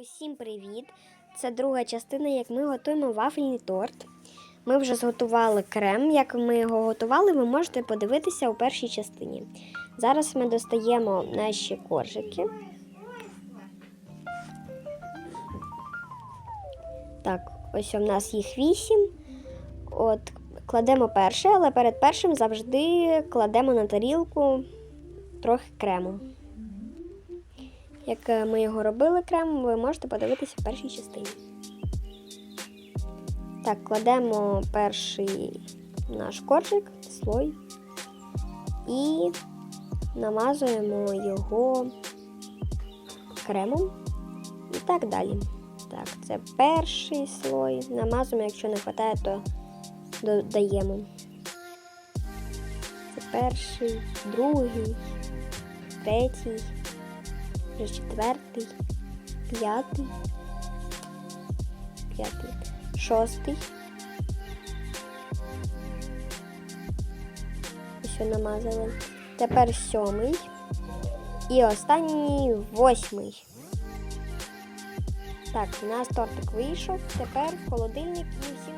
Усім привіт! Це друга частина, як ми готуємо вафельний торт. Ми вже зготували крем. Як ми його готували, ви можете подивитися у першій частині. Зараз ми достаємо наші коржики. Так, ось у нас їх вісім. От, кладемо перше, але перед першим завжди кладемо на тарілку трохи крему. Як е, ми його робили крем, ви можете подивитися в першій частині. Так, кладемо перший наш коржик, слой і намазуємо його кремом і так далі. Так, це перший слой. Намазуємо, якщо не вистачає, то додаємо. Це перший, другий, третій вже четвертий, п'ятий, п'ятий, шостий. Ось намазали. Тепер сьомий. І останній восьмий. Так, у нас тортик вийшов. Тепер в холодильник і